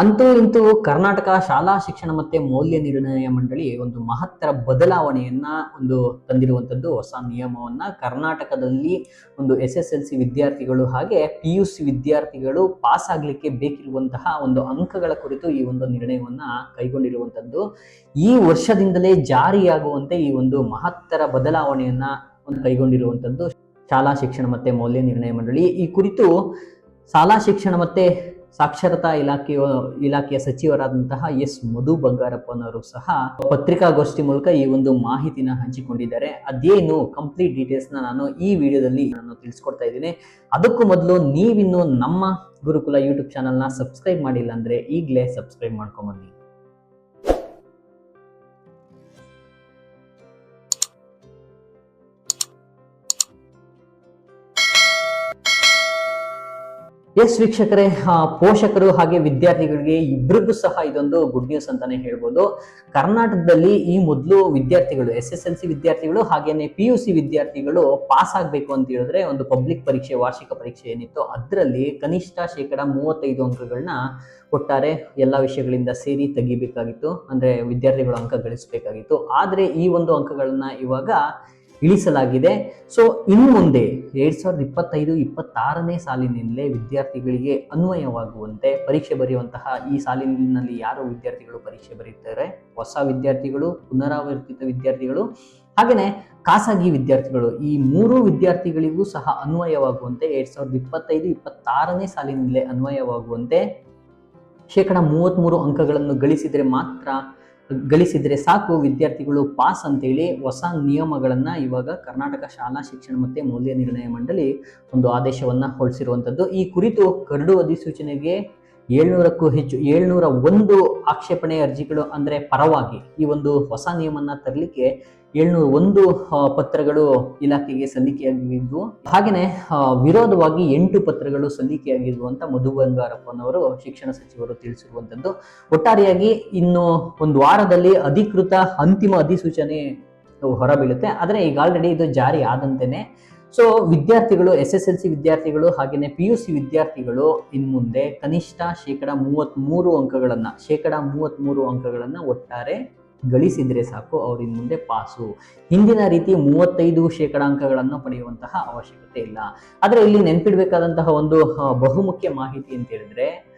ಅಂತೂ ಇಂತೂ ಕರ್ನಾಟಕ ಶಾಲಾ ಶಿಕ್ಷಣ ಮತ್ತೆ ಮೌಲ್ಯ ನಿರ್ಣಯ ಮಂಡಳಿ ಒಂದು ಮಹತ್ತರ ಬದಲಾವಣೆಯನ್ನ ಒಂದು ತಂದಿರುವಂತದ್ದು ಹೊಸ ನಿಯಮವನ್ನ ಕರ್ನಾಟಕದಲ್ಲಿ ಒಂದು ಎಸ್ ಎಸ್ ಎಲ್ ಸಿ ವಿದ್ಯಾರ್ಥಿಗಳು ಹಾಗೆ ಪಿ ಯು ಸಿ ವಿದ್ಯಾರ್ಥಿಗಳು ಪಾಸ್ ಆಗ್ಲಿಕ್ಕೆ ಬೇಕಿರುವಂತಹ ಒಂದು ಅಂಕಗಳ ಕುರಿತು ಈ ಒಂದು ನಿರ್ಣಯವನ್ನ ಕೈಗೊಂಡಿರುವಂತದ್ದು. ಈ ವರ್ಷದಿಂದಲೇ ಜಾರಿಯಾಗುವಂತೆ ಈ ಒಂದು ಮಹತ್ತರ ಬದಲಾವಣೆಯನ್ನ ಒಂದು ಕೈಗೊಂಡಿರುವಂತದ್ದು ಶಾಲಾ ಶಿಕ್ಷಣ ಮತ್ತೆ ಮೌಲ್ಯ ನಿರ್ಣಯ ಮಂಡಳಿ. ಈ ಕುರಿತು ಶಾಲಾ ಶಿಕ್ಷಣ ಮತ್ತೆ ಸಾಕ್ಷರತಾ ಇಲಾಖೆಯ ಇಲಾಖೆಯ ಸಚಿವರಾದಂತಹ ಎಸ್ ಮಧು ಬಂಗಾರಪ್ಪನವರು ಸಹ ಪತ್ರಿಕಾಗೋಷ್ಠಿ ಮೂಲಕ ಈ ಒಂದು ಮಾಹಿತಿನ ಹಂಚಿಕೊಂಡಿದ್ದಾರೆ. ಅದೇನು ಕಂಪ್ಲೀಟ್ ಡೀಟೇಲ್ಸ್ನ ನಾನು ಈ ವಿಡಿಯೋದಲ್ಲಿ ನಾನು ತಿಳಿಸ್ಕೊಡ್ತಾ ಇದ್ದೀನಿ. ಅದಕ್ಕೂ ಮೊದಲು ನೀವಿನ್ನು ನಮ್ಮ ಗುರುಕುಲ ಯೂಟ್ಯೂಬ್ ಚಾನಲ್ನ ಸಬ್ಸ್ಕ್ರೈಬ್ ಮಾಡಿಲ್ಲ ಅಂದರೆ ಈಗಲೇ ಸಬ್ಸ್ಕ್ರೈಬ್ ಮಾಡ್ಕೊಂಬನ್ನಿ. ಎಸ್ ವೀಕ್ಷಕರೇ ಪೋಷಕರು ಹಾಗೆ ವಿದ್ಯಾರ್ಥಿಗಳಿಗೆ ಇಬ್ಬರಿಗೂ ಸಹ ಇದೊಂದು ಗುಡ್ ನ್ಯೂಸ್ ಅಂತಾನೆ ಹೇಳ್ಬೋದು. ಕರ್ನಾಟಕದಲ್ಲಿ ಈ ಮೊದಲು ವಿದ್ಯಾರ್ಥಿಗಳು ಎಸ್ ಎಸ್ ಎಲ್ ಸಿ ವಿದ್ಯಾರ್ಥಿಗಳು ಹಾಗೇನೆ ಪಿ ಯು ಸಿ ವಿದ್ಯಾರ್ಥಿಗಳು ಪಾಸ್ ಆಗಬೇಕು ಅಂತ ಹೇಳಿದ್ರೆ ಒಂದು ಪಬ್ಲಿಕ್ ಪರೀಕ್ಷೆ, ವಾರ್ಷಿಕ ಪರೀಕ್ಷೆ ಏನಿತ್ತು ಅದರಲ್ಲಿ ಕನಿಷ್ಠ ಶೇಕಡ ಮೂವತ್ತೈದು ಅಂಕಗಳನ್ನ ಕೊಟ್ಟಾರೆ. ಎಲ್ಲ ವಿಷಯಗಳಿಂದ ಸೇರಿ ತೆಗಿಬೇಕಾಗಿತ್ತು. ಅಂದ್ರೆ ವಿದ್ಯಾರ್ಥಿಗಳು ಅಂಕ ಗಳಿಸಬೇಕಾಗಿತ್ತು. ಆದರೆ ಈ ಒಂದು ಅಂಕಗಳನ್ನ ಇವಾಗ ಇಳಿಸಲಾಗಿದೆ. ಸೊ ಇನ್ನು ಮುಂದೆ ಎರಡ್ ಸಾವಿರದ ಇಪ್ಪತ್ತೈದು, ಇಪ್ಪತ್ತಾರನೇ ಸಾಲಿನಿಂದಲೇ ವಿದ್ಯಾರ್ಥಿಗಳಿಗೆ ಅನ್ವಯವಾಗುವಂತೆ ಪರೀಕ್ಷೆ ಬರೆಯುವಂತಹ ಈ ಸಾಲಿನಲ್ಲಿ ಯಾರು ವಿದ್ಯಾರ್ಥಿಗಳು ಪರೀಕ್ಷೆ ಬರೆಯುತ್ತಾರೆ? ಹೊಸ ವಿದ್ಯಾರ್ಥಿಗಳು, ಪುನರಾವರ್ತಿತ ವಿದ್ಯಾರ್ಥಿಗಳು ಹಾಗೆಯೇ ಖಾಸಗಿ ವಿದ್ಯಾರ್ಥಿಗಳು. ಈ ಮೂರು ವಿದ್ಯಾರ್ಥಿಗಳಿಗೂ ಸಹ ಅನ್ವಯವಾಗುವಂತೆ ಎರಡ್ ಸಾವಿರದ ಇಪ್ಪತ್ತೈದು, ಇಪ್ಪತ್ತಾರನೇ ಸಾಲಿನಿಂದಲೇ ಅನ್ವಯವಾಗುವಂತೆ ಶೇಕಡ ಮೂವತ್ತ್ಮೂರು ಅಂಕಗಳನ್ನು ಗಳಿಸಿದರೆ ಮಾತ್ರ ಗಳಿಸಿದ್ರೆ ಸಾಕು, ವಿದ್ಯಾರ್ಥಿಗಳು ಪಾಸ್ ಅಂತೇಳಿ ಹೊಸ ನಿಯಮಗಳನ್ನು ಇವಾಗ ಕರ್ನಾಟಕ ಶಾಲಾ ಶಿಕ್ಷಣ ಮತ್ತು ಮೌಲ್ಯ ನಿರ್ಣಯ ಮಂಡಳಿ ಒಂದು ಆದೇಶವನ್ನ ಹೊರಡಿಸಿರುವಂತದ್ದು. ಈ ಕುರಿತು ಕರಡು ಅಧಿಸೂಚನೆಗೆ ಏಳ್ನೂರಕ್ಕೂ ಹೆಚ್ಚು, ಏಳ್ನೂರ ಒಂದು ಆಕ್ಷೇಪಣೆ ಅರ್ಜಿಗಳು ಅಂದರೆ ಪರವಾಗಿ ಈ ಒಂದು ಹೊಸ ನಿಯಮನ ತರಲಿಕ್ಕೆ ಏಳ್ನೂರ ಒಂದು ಪತ್ರಗಳು ಇಲಾಖೆಗೆ ಸಲ್ಲಿಕೆಯಾಗಿದ್ದು ಹಾಗೆಯೇ ವಿರೋಧವಾಗಿ ಎಂಟು ಪತ್ರಗಳು ಸಲ್ಲಿಕೆಯಾಗಿದ್ವು ಅಂತ ಮಧು ಬಂಗಾರಪ್ಪನವರು ಶಿಕ್ಷಣ ಸಚಿವರು ತಿಳಿಸಿರುವಂತದ್ದು. ಒಟ್ಟಾರೆಯಾಗಿ ಇನ್ನು ಒಂದು ವಾರದಲ್ಲಿ ಅಧಿಕೃತ ಅಂತಿಮ ಅಧಿಸೂಚನೆ ಹೊರಬೀಳುತ್ತೆ. ಆದರೆ ಈಗ ಆಲ್ರೆಡಿ ಇದು ಜಾರಿ ಆದಂತೆನೆ ಸೊ ವಿದ್ಯಾರ್ಥಿಗಳು ಎಸ್ ಎಸ್ ಎಲ್ ಸಿ ವಿದ್ಯಾರ್ಥಿಗಳು ಹಾಗೆಯೇ ಪಿ ಯು ಸಿ ವಿದ್ಯಾರ್ಥಿಗಳು ಇನ್ ಮುಂದೆ ಕನಿಷ್ಠ ಶೇಕಡ ಮೂವತ್ತ್ಮೂರು ಅಂಕಗಳನ್ನ, ಶೇಕಡ ಮೂವತ್ತ್ಮೂರು ಅಂಕಗಳನ್ನ ಒಟ್ಟಾರೆ ಗಳಿಸಿದ್ರೆ ಸಾಕು, ಅವ್ರ ಇನ್ ಮುಂದೆ ಪಾಸು. ಹಿಂದಿನ ರೀತಿ ಮೂವತ್ತೈದು ಶೇಕಡ ಅಂಕಗಳನ್ನು ಪಡೆಯುವಂತಹ ಅವಶ್ಯಕತೆ ಇಲ್ಲ. ಆದ್ರೆ ಇಲ್ಲಿ ನೆನ್ಪಿಡ್ಬೇಕಾದಂತಹ ಒಂದು ಬಹುಮುಖ್ಯ ಮಾಹಿತಿ ಅಂತ ಹೇಳಿದ್ರೆ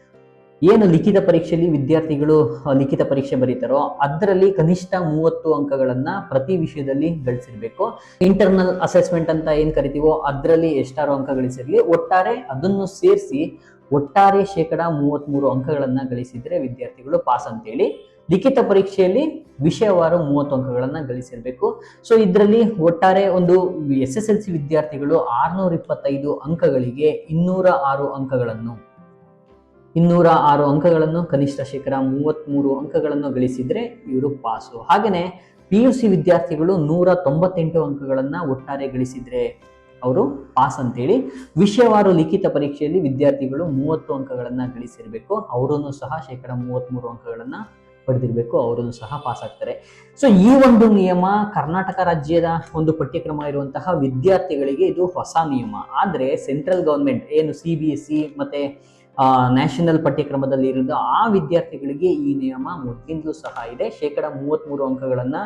ಏನು ಲಿಖಿತ ಪರೀಕ್ಷೆಯಲ್ಲಿ ವಿದ್ಯಾರ್ಥಿಗಳು ಲಿಖಿತ ಪರೀಕ್ಷೆ ಬರೀತಾರೋ ಅದರಲ್ಲಿ ಕನಿಷ್ಠ ಮೂವತ್ತು ಅಂಕಗಳನ್ನ ಪ್ರತಿ ವಿಷಯದಲ್ಲಿ ಗಳಿಸಿರ್ಬೇಕು. ಇಂಟರ್ನಲ್ ಅಸೆಸ್ಮೆಂಟ್ ಅಂತ ಏನ್ ಕರಿತೀವೋ ಅದರಲ್ಲಿ ಎಷ್ಟಾರು ಅಂಕ ಗಳಿಸಿರ್ಲಿ ಒಟ್ಟಾರೆ ಅದನ್ನು ಸೇರಿಸಿ ಒಟ್ಟಾರೆ ಶೇಕಡ ಮೂವತ್ಮೂರು ಅಂಕಗಳನ್ನ ಗಳಿಸಿದ್ರೆ ವಿದ್ಯಾರ್ಥಿಗಳು ಪಾಸ್ ಅಂತೇಳಿ ಲಿಖಿತ ಪರೀಕ್ಷೆಯಲ್ಲಿ ವಿಷಯವಾರು ಮೂವತ್ತು ಅಂಕಗಳನ್ನ ಗಳಿಸಿರ್ಬೇಕು. ಸೊ ಇದರಲ್ಲಿ ಒಟ್ಟಾರೆ ಒಂದು ಎಸ್ ಎಸ್ ಎಲ್ ಸಿ ವಿದ್ಯಾರ್ಥಿಗಳು ಆರ್ನೂರ ಇಪ್ಪತ್ತೈದು ಅಂಕಗಳಿಗೆ ಇನ್ನೂರ ಆರು ಅಂಕಗಳನ್ನು ಇನ್ನೂರ ಆರು ಅಂಕಗಳನ್ನು, ಕನಿಷ್ಠ ಶೇಕಡ ಮೂವತ್ತ್ಮೂರು ಅಂಕಗಳನ್ನು ಗಳಿಸಿದ್ರೆ ಇವರು ಪಾಸು. ಹಾಗೆಯೇ ಪಿ ಯು ಸಿ ವಿದ್ಯಾರ್ಥಿಗಳು ನೂರ ತೊಂಬತ್ತೆಂಟು ಅಂಕಗಳನ್ನು ಒಟ್ಟಾರೆ ಗಳಿಸಿದ್ರೆ ಅವರು ಪಾಸ್ ಅಂತೇಳಿ ವಿಷಯವಾರು ಲಿಖಿತ ಪರೀಕ್ಷೆಯಲ್ಲಿ ವಿದ್ಯಾರ್ಥಿಗಳು ಮೂವತ್ತು ಅಂಕಗಳನ್ನು ಗಳಿಸಿರಬೇಕು. ಅವರೂ ಸಹ ಶೇಕಡ ಮೂವತ್ತ್ಮೂರು ಅಂಕಗಳನ್ನು ಪಡೆದಿರಬೇಕು ಅವರೂ ಸಹ ಪಾಸ್ ಆಗ್ತಾರೆ. ಸೊ ಈ ಒಂದು ನಿಯಮ ಕರ್ನಾಟಕ ರಾಜ್ಯದ ಒಂದು ಪಠ್ಯಕ್ರಮ ಇರುವಂತಹ ವಿದ್ಯಾರ್ಥಿಗಳಿಗೆ ಇದು ಹೊಸ ನಿಯಮ. ಆದರೆ ಸೆಂಟ್ರಲ್ ಗೌರ್ಮೆಂಟ್ ಏನು ಸಿ ಬಿ ಎಸ್ ಸಿ ಮತ್ತೆ ನ್ಯಾಷನಲ್ ಪಠ್ಯಕ್ರಮದಲ್ಲಿ ಇರೋದು ಆ ವಿದ್ಯಾರ್ಥಿಗಳಿಗೆ ಈ ನಿಯಮ ಮೊದಲಿಂದಲೂ ಸಹ ಇದೆ. ಶೇಕಡ ಮೂವತ್ತ್ಮೂರು ಅಂಕಗಳನ್ನು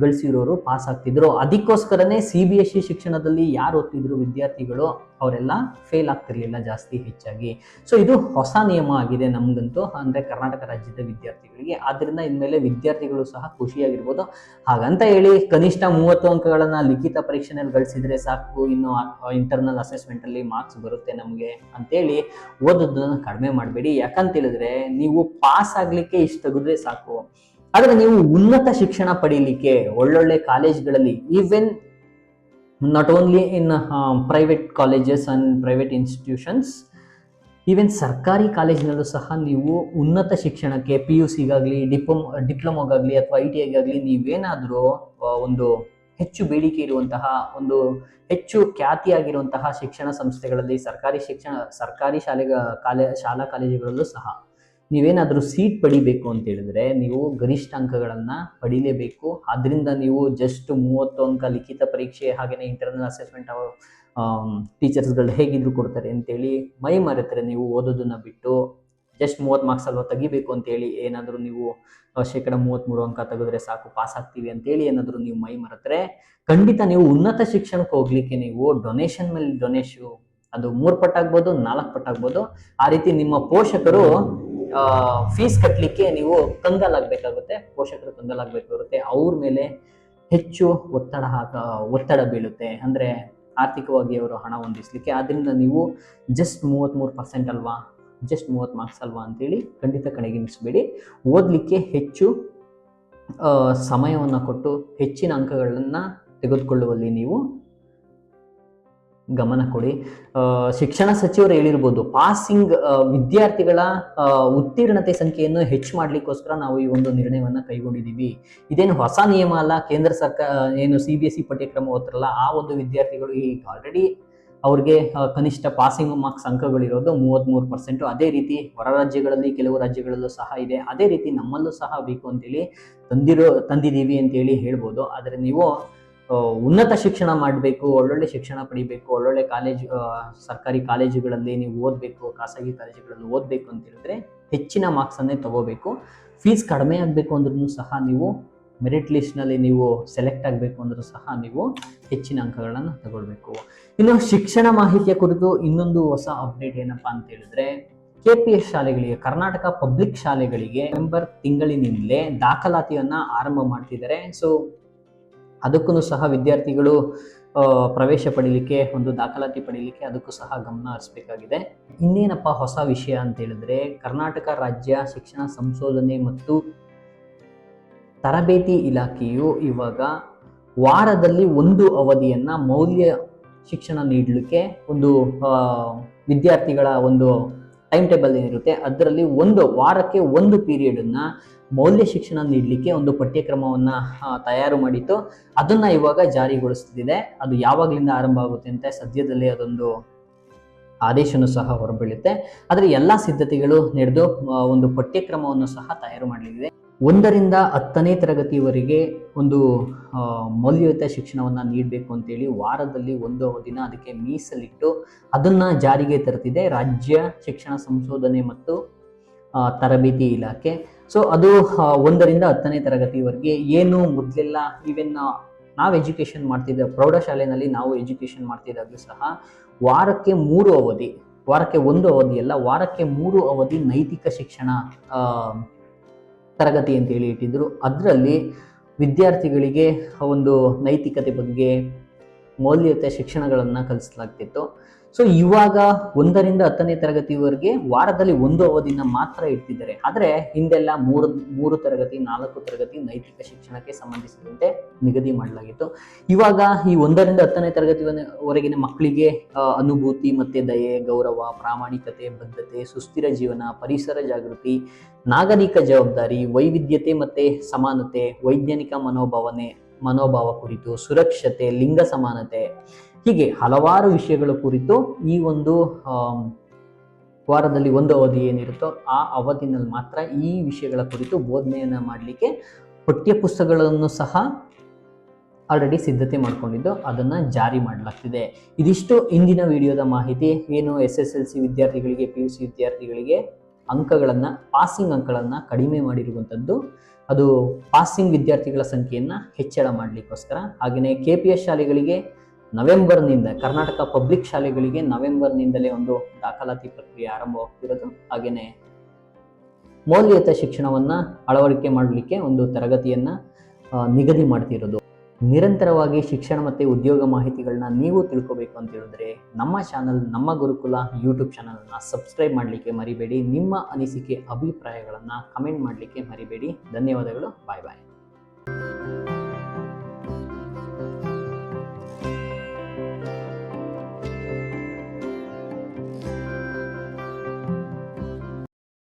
ಗಳಿಸಿರೋರು ಪಾಸ್ ಆಗ್ತಿದ್ರು. ಅದಕ್ಕೋಸ್ಕರನೇ ಸಿ ಬಿ ಎಸ್ ಇ ಶಿಕ್ಷಣದಲ್ಲಿ ಯಾರು ಓದ್ತಿದ್ರು ವಿದ್ಯಾರ್ಥಿಗಳು? ಅವರೆಲ್ಲ ಫೇಲ್ ಆಗ್ತಿರ್ಲಿಲ್ಲ ಜಾಸ್ತಿ ಹೆಚ್ಚಾಗಿ. ಸೊ ಇದು ಹೊಸ ನಿಯಮ ಆಗಿದೆ ನಮ್ಗಂತೂ. ಅಂದ್ರೆ ಕರ್ನಾಟಕ ರಾಜ್ಯದ ವಿದ್ಯಾರ್ಥಿಗಳಿಗೆ. ಆದ್ರಿಂದ ಇನ್ಮೇಲೆ ವಿದ್ಯಾರ್ಥಿಗಳು ಸಹ ಖುಷಿಯಾಗಿರ್ಬೋದು. ಹಾಗಂತ ಹೇಳಿ, ಕನಿಷ್ಠ ಮೂವತ್ತು ಅಂಕಗಳನ್ನು ಲಿಖಿತ ಪರೀಕ್ಷೆನಲ್ಲಿ ಗಳಿಸಿದ್ರೆ ಸಾಕು. ಇನ್ನು ಇಂಟರ್ನಲ್ ಅಸೆಸ್ಮೆಂಟ್ ಅಲ್ಲಿ ಮಾರ್ಕ್ಸ್ ಬರುತ್ತೆ ನಮಗೆ ಅಂತೇಳಿ ಓದೋದನ್ನ ಕಡಿಮೆ ಮಾಡಬೇಡಿ. ಯಾಕಂತ ಹೇಳಿದ್ರೆ ನೀವು ಪಾಸ್ ಆಗ್ಲಿಕ್ಕೆ ಇಷ್ಟು ತೆಗೆದ್ರೆ ಸಾಕು. ಆದ್ರೆ ನೀವು ಉನ್ನತ ಶಿಕ್ಷಣ ಪಡೀಲಿಕ್ಕೆ ಒಳ್ಳೊಳ್ಳೆ ಕಾಲೇಜ್ಗಳಲ್ಲಿ even not only in private colleges and private institutions even ಸರ್ಕಾರಿ ಕಾಲೇಜಿನಲ್ಲೂ ಸಹ ನೀವು ಉನ್ನತ ಶಿಕ್ಷಣಕ್ಕೆ ಪಿ ಯು ಸಿಗಾಗಲಿ ಡಿಪ್ಲೊಮ್, ಡಿಪ್ಲೊಮೋಗಾಗಲಿ ಅಥವಾ ಐ ಟಿ ಐಗಾಗಲಿ ನೀವೇನಾದರೂ ಒಂದು ಹೆಚ್ಚು ಬೇಡಿಕೆ ಇರುವಂತಹ ಒಂದು ಹೆಚ್ಚು ಖ್ಯಾತಿಯಾಗಿರುವಂತಹ ಶಿಕ್ಷಣ ಸಂಸ್ಥೆಗಳಲ್ಲಿ ಸರ್ಕಾರಿ ಶಿಕ್ಷಣ, ಸರ್ಕಾರಿ ಶಾಲೆ ಕಾಲೇ, ಶಾಲಾ ಕಾಲೇಜುಗಳಲ್ಲೂ ಸಹ ನೀವೇನಾದರೂ ಸೀಟ್ ಪಡಿಬೇಕು ಅಂತ ಹೇಳಿದ್ರೆ ನೀವು ಗರಿಷ್ಠ ಅಂಕಗಳನ್ನು ಪಡಿಲೇಬೇಕು. ಅದರಿಂದ ನೀವು ಜಸ್ಟ್ ಮೂವತ್ತು ಅಂಕ ಲಿಖಿತ ಪರೀಕ್ಷೆ ಹಾಗೆಯೇ ಇಂಟರ್ನಲ್ ಅಸೆಸ್ಮೆಂಟ್ ಟೀಚರ್ಸ್ಗಳು ಹೇಗಿದ್ರು ಕೊಡ್ತಾರೆ ಅಂತೇಳಿ ಮೈ ಮರೆತರೆ ನೀವು ಓದೋದನ್ನ ಬಿಟ್ಟು ಜಸ್ಟ್ ಮೂವತ್ತು ಮಾರ್ಕ್ಸ್ ಅಲ್ವಾ ತೆಗಿಬೇಕು ಅಂತೇಳಿ ಏನಾದರೂ ನೀವು ಶೇಕಡ ಮೂವತ್ತ್ಮೂರು ಅಂಕ ತೆಗೆದ್ರೆ ಸಾಕು ಪಾಸ್ ಆಗ್ತೀವಿ ಅಂತೇಳಿ ಏನಾದರೂ ನೀವು ಮೈ ಮರೆತರೆ, ಖಂಡಿತ ನೀವು ಉನ್ನತ ಶಿಕ್ಷಣಕ್ಕೆ ಹೋಗ್ಲಿಕ್ಕೆ ನೀವು ಡೊನೇಷನ್ ಮೇಲೆ ಡೊನೇಷನ್ ಅದು ಮೂರು ಪಟ್ಟಾಗ್ಬೋದು ನಾಲ್ಕು ಪಟ್ಟಾಗ್ಬೋದು ಆ ರೀತಿ ನಿಮ್ಮ ಪೋಷಕರು ಫೀಸ್ ಕಟ್ಟಲಿಕ್ಕೆ ನೀವು ಕಂಗಾಲಾಗಬೇಕಾಗುತ್ತೆ ಪೋಷಕರು ಕಂಗಾಲಾಗಬೇಕಾಗುತ್ತೆ ಅವ್ರ ಮೇಲೆ ಹೆಚ್ಚು ಒತ್ತಡ ಹಾಕ ಒತ್ತಡ ಬೀಳುತ್ತೆ. ಅಂದರೆ ಆರ್ಥಿಕವಾಗಿ ಅವರು ಹಣ ಹೊಂದಿಸ್ಲಿಕ್ಕೆ. ಆದ್ದರಿಂದ ನೀವು ಜಸ್ಟ್ ಮೂವತ್ತ್ಮೂರು ಪರ್ಸೆಂಟ್ ಅಲ್ವಾ ಜಸ್ಟ್ ಮೂವತ್ತು ಮಾರ್ಕ್ಸ್ ಅಲ್ವಾ ಅಂತೇಳಿ ಖಂಡಿತ ಕಡೆಗಣಿಸಬೇಡಿ ಓದಲಿಕ್ಕೆ ಹೆಚ್ಚು ಸಮಯವನ್ನು ಕೊಟ್ಟು ಹೆಚ್ಚಿನ ಅಂಕಗಳನ್ನು ತೆಗೆದುಕೊಳ್ಳುವಲ್ಲಿ ನೀವು ಗಮನ ಕೊಡಿ. ಶಿಕ್ಷಣ ಸಚಿವರು ಹೇಳಿರ್ಬೋದು ಪಾಸಿಂಗ್ ವಿದ್ಯಾರ್ಥಿಗಳ ಉತ್ತೀರ್ಣತೆ ಸಂಖ್ಯೆಯನ್ನು ಹೆಚ್ಚು ಮಾಡಲಿಕ್ಕೋಸ್ಕರ ನಾವು ಈ ಒಂದು ನಿರ್ಣಯವನ್ನು ಕೈಗೊಂಡಿದ್ದೀವಿ. ಇದೇನು ಹೊಸ ನಿಯಮ ಅಲ್ಲ? ಕೇಂದ್ರ ಸರ್ಕಾರ ಏನು ಸಿ ಬಿ ಎಸ್ ಸಿ ಪಠ್ಯಕ್ರಮ ಓದ್ತಾರಲ್ಲ, ಆ ಒಂದು ವಿದ್ಯಾರ್ಥಿಗಳು ಈಗ ಆಲ್ರೆಡಿ ಅವ್ರಿಗೆ ಕನಿಷ್ಠ ಪಾಸಿಂಗ್ ಮಾರ್ಕ್ಸ್ ಅಂಕಗಳಿರೋದು ಮೂವತ್ತ್ಮೂರು ಪರ್ಸೆಂಟು ಅದೇ ರೀತಿ ಹೊರ ರಾಜ್ಯಗಳಲ್ಲಿ, ಕೆಲವು ರಾಜ್ಯಗಳಲ್ಲೂ ಸಹ ಇದೆ. ಅದೇ ರೀತಿ ನಮ್ಮಲ್ಲೂ ಸಹ ಬೇಕು ಅಂತೇಳಿ ತಂದಿರೋ, ತಂದಿದ್ದೀವಿ ಅಂತೇಳಿ ಹೇಳ್ಬೋದು. ಆದರೆ ನೀವು ಉನ್ನತ ಶಿಕ್ಷಣ ಮಾಡಬೇಕು, ಒಳ್ಳೊಳ್ಳೆ ಶಿಕ್ಷಣ ಪಡಿಬೇಕು, ಒಳ್ಳೊಳ್ಳೆ ಕಾಲೇಜ್ ಸರ್ಕಾರಿ ಕಾಲೇಜುಗಳಲ್ಲಿ ನೀವು ಓದಬೇಕು, ಖಾಸಗಿ ಕಾಲೇಜುಗಳಲ್ಲಿ ಓದಬೇಕು ಅಂತ ಹೇಳಿದ್ರೆ ಹೆಚ್ಚಿನ ಮಾರ್ಕ್ಸನ್ನೇ ತಗೋಬೇಕು. ಫೀಸ್ ಕಡಿಮೆ ಆಗಬೇಕು ಅಂದ್ರೂ ಸಹ ನೀವು ಮೆರಿಟ್ ಲಿಸ್ಟ್ನಲ್ಲಿ ನೀವು ಸೆಲೆಕ್ಟ್ ಆಗಬೇಕು ಅಂದರೂ ಸಹ ನೀವು ಹೆಚ್ಚಿನ ಅಂಕಗಳನ್ನು ತಗೊಳ್ಬೇಕು. ಇನ್ನು ಶಿಕ್ಷಣ ಮಾಹಿತಿಯ ಕುರಿತು ಇನ್ನೊಂದು ಹೊಸ ಅಪ್ಡೇಟ್ ಏನಪ್ಪ ಅಂತ ಹೇಳಿದ್ರೆ ಕೆ ಪಿ ಎಸ್ ಶಾಲೆಗಳಿಗೆ, ಕರ್ನಾಟಕ ಪಬ್ಲಿಕ್ ಶಾಲೆಗಳಿಗೆ ನವೆಂಬರ್ ತಿಂಗಳಿನಿಂದಲೇ ದಾಖಲಾತಿಯನ್ನು ಆರಂಭ ಮಾಡ್ತಿದ್ದಾರೆ. ಸೊ ಅದಕ್ಕೂ ಸಹ ವಿದ್ಯಾರ್ಥಿಗಳು ಪ್ರವೇಶ ಪಡೀಲಿಕ್ಕೆ, ಒಂದು ದಾಖಲಾತಿ ಪಡೀಲಿಕ್ಕೆ ಅದಕ್ಕೂ ಸಹ ಗಮನ ಹರಿಸಬೇಕಾಗಿದೆ. ಇನ್ನೇನಪ್ಪ ಹೊಸ ವಿಷಯ ಅಂತ ಹೇಳಿದ್ರೆ, ಕರ್ನಾಟಕ ರಾಜ್ಯ ಶಿಕ್ಷಣ ಸಂಶೋಧನೆ ಮತ್ತು ತರಬೇತಿ ಇಲಾಖೆಯು ಇವಾಗ ವಾರದಲ್ಲಿ ಒಂದು ಅವಧಿಯನ್ನು ಮೌಲ್ಯ ಶಿಕ್ಷಣ ನೀಡಲಿಕ್ಕೆ ಒಂದು ವಿದ್ಯಾರ್ಥಿಗಳ ಒಂದು ಟೈಮ್ ಟೇಬಲ್ ಏನಿರುತ್ತೆ, ಅದರಲ್ಲಿ ಒಂದು, ವಾರಕ್ಕೆ ಒಂದು ಪೀರಿಯಡನ್ನು ಮೌಲ್ಯ ಶಿಕ್ಷಣ ನೀಡಲಿಕ್ಕೆ ಒಂದು ಪಠ್ಯಕ್ರಮವನ್ನ ತಯಾರು ಮಾಡಿತ್ತು. ಅದನ್ನ ಇವಾಗ ಜಾರಿಗೊಳಿಸ್ತಿದೆ. ಅದು ಯಾವಾಗಲಿಂದ ಆರಂಭ ಆಗುತ್ತೆ ಅಂತ ಸದ್ಯದಲ್ಲೇ ಅದೊಂದು ಆದೇಶನೂ ಸಹ ಹೊರಬೀಳುತ್ತೆ. ಆದರೆ ಎಲ್ಲ ಸಿದ್ಧತೆಗಳು ನಡೆದು ಒಂದು ಪಠ್ಯಕ್ರಮವನ್ನು ಸಹ ತಯಾರು ಮಾಡಲಿದೆ. ಒಂದರಿಂದ ಹತ್ತನೇ ತರಗತಿವರೆಗೆ ಒಂದು ಮೌಲ್ಯಯುತ ಶಿಕ್ಷಣವನ್ನು ನೀಡಬೇಕು ಅಂತೇಳಿ ವಾರದಲ್ಲಿ ಒಂದು ದಿನ ಅದಕ್ಕೆ ಮೀಸಲಿಟ್ಟು ಅದನ್ನು ಜಾರಿಗೆ ತರ್ತಿದೆ ರಾಜ್ಯ ಶಿಕ್ಷಣ ಸಂಶೋಧನೆ ಮತ್ತು ತರಬೇತಿ ಇಲಾಖೆ. ಸೊ ಅದು ಒಂದರಿಂದ ಹತ್ತನೇ ತರಗತಿವರೆಗೆ ಏನು ಮೊದಲೆಲ್ಲ ಈವೆನ್ ನಾವು ಎಜುಕೇಷನ್ ಮಾಡ್ತಿದ್ದ ಪ್ರೌಢಶಾಲೆಯಲ್ಲಿ ನಾವು ಎಜುಕೇಷನ್ ಮಾಡ್ತಿದ್ದಾಗಲೂ ಸಹ ವಾರಕ್ಕೆ ಮೂರು ಅವಧಿ, ವಾರಕ್ಕೆ ಒಂದು ಅವಧಿಯಲ್ಲ ವಾರಕ್ಕೆ ಮೂರು ಅವಧಿ ನೈತಿಕ ಶಿಕ್ಷಣ ತರಗತಿ ಅಂತ ಹೇಳಿ ಇಟ್ಟಿದ್ದರು ಅದರಲ್ಲಿ ವಿದ್ಯಾರ್ಥಿಗಳಿಗೆ ಒಂದು ನೈತಿಕತೆ ಬಗ್ಗೆ ಮೌಲ್ಯಯುತ ಶಿಕ್ಷಣಗಳನ್ನು ಕಲಿಸಲಾಗ್ತಿತ್ತು. ಸೊ ಇವಾಗ ಒಂದರಿಂದ ಹತ್ತನೇ ತರಗತಿವರೆಗೆ ವಾರದಲ್ಲಿ ಒಂದು ಅವಧಿನ ಮಾತ್ರ ಇಡ್ತಿದ್ದಾರೆ. ಆದರೆ ಹಿಂದೆಲ್ಲ ಮೂರು ಮೂರು ತರಗತಿ, ನಾಲ್ಕು ತರಗತಿ ನೈತಿಕ ಶಿಕ್ಷಣಕ್ಕೆ ಸಂಬಂಧಿಸಿದಂತೆ ನಿಗದಿ ಮಾಡಲಾಗಿತ್ತು. ಇವಾಗ ಈ ಒಂದರಿಂದ ಹತ್ತನೇ ತರಗತಿವರೆಗಿನ ಮಕ್ಕಳಿಗೆ ಅನುಭೂತಿ ಮತ್ತೆ ದಯೆ, ಗೌರವ, ಪ್ರಾಮಾಣಿಕತೆ, ಬದ್ಧತೆ, ಸುಸ್ಥಿರ ಜೀವನ, ಪರಿಸರ ಜಾಗೃತಿ, ನಾಗರಿಕ ಜವಾಬ್ದಾರಿ, ವೈವಿಧ್ಯತೆ ಮತ್ತೆ ಸಮಾನತೆ, ವೈಜ್ಞಾನಿಕ ಮನೋಭಾವನೆ ಮನೋಭಾವ ಕುರಿತು, ಸುರಕ್ಷತೆ, ಲಿಂಗ ಸಮಾನತೆ, ಹೀಗೆ ಹಲವಾರು ವಿಷಯಗಳ ಕುರಿತು ಈ ಒಂದು ವಾರದಲ್ಲಿ ಒಂದು ಅವಧಿ ಏನಿರುತ್ತೋ ಆ ಅವಧಿನಲ್ಲಿ ಮಾತ್ರ ಈ ವಿಷಯಗಳ ಕುರಿತು ಬೋಧನೆಯನ್ನು ಮಾಡಲಿಕ್ಕೆ ಪಠ್ಯ ಪುಸ್ತಕಗಳನ್ನು ಸಹ ಆಲ್ರೆಡಿ ಸಿದ್ಧತೆ ಮಾಡ್ಕೊಂಡಿದ್ದು, ಅದನ್ನು ಜಾರಿ ಮಾಡಲಾಗ್ತಿದೆ. ಇದಿಷ್ಟು ಇಂದಿನ ವಿಡಿಯೋದ ಮಾಹಿತಿ. ಏನು ಎಸ್ ಎಸ್ ಎಲ್ ಸಿ ವಿದ್ಯಾರ್ಥಿಗಳಿಗೆ, ಪಿ ಯು ಸಿ ವಿದ್ಯಾರ್ಥಿಗಳಿಗೆ ಅಂಕಗಳನ್ನು ಪಾಸಿಂಗ್ ಅಂಕಗಳನ್ನು ಕಡಿಮೆ ಮಾಡಿರುವಂಥದ್ದು ಅದು ಪಾಸಿಂಗ್ ವಿದ್ಯಾರ್ಥಿಗಳ ಸಂಖ್ಯೆಯನ್ನು ಹೆಚ್ಚಳ ಮಾಡಲಿಕ್ಕೋಸ್ಕರ. ಹಾಗೆಯೇ ಕೆ ಪಿ ಎಸ್ ಶಾಲೆಗಳಿಗೆ ನವೆಂಬರ್ನಿಂದ, ಕರ್ನಾಟಕ ಪಬ್ಲಿಕ್ ಶಾಲೆಗಳಿಗೆ ನವೆಂಬರ್ನಿಂದಲೇ ಒಂದು ದಾಖಲಾತಿ ಪ್ರಕ್ರಿಯೆ ಆರಂಭವಾಗ್ತಿರೋದು. ಹಾಗೆಯೇ ಮೌಲ್ಯಯುತ ಶಿಕ್ಷಣವನ್ನು ಅಳವಡಿಕೆ ಮಾಡಲಿಕ್ಕೆ ಒಂದು ತರಗತಿಯನ್ನು ನಿಗದಿ ಮಾಡ್ತಿರೋದು. ನಿರಂತರವಾಗಿ ಶಿಕ್ಷಣ ಮತ್ತು ಉದ್ಯೋಗ ಮಾಹಿತಿಗಳನ್ನ ನೀವು ತಿಳ್ಕೋಬೇಕು ಅಂತ ಹೇಳಿದ್ರೆ ನಮ್ಮ ಚಾನಲ್ ನಮ್ಮ ಗುರುಕುಲ ಯೂಟ್ಯೂಬ್ ಚಾನಲ್ನ ಸಬ್ಸ್ಕ್ರೈಬ್ ಮಾಡಲಿಕ್ಕೆ ಮರಿಬೇಡಿ. ನಿಮ್ಮ ಅನಿಸಿಕೆ, ಅಭಿಪ್ರಾಯಗಳನ್ನು ಕಮೆಂಟ್ ಮಾಡಲಿಕ್ಕೆ ಮರಿಬೇಡಿ. ಧನ್ಯವಾದಗಳು. ಬಾಯ್ ಬಾಯ್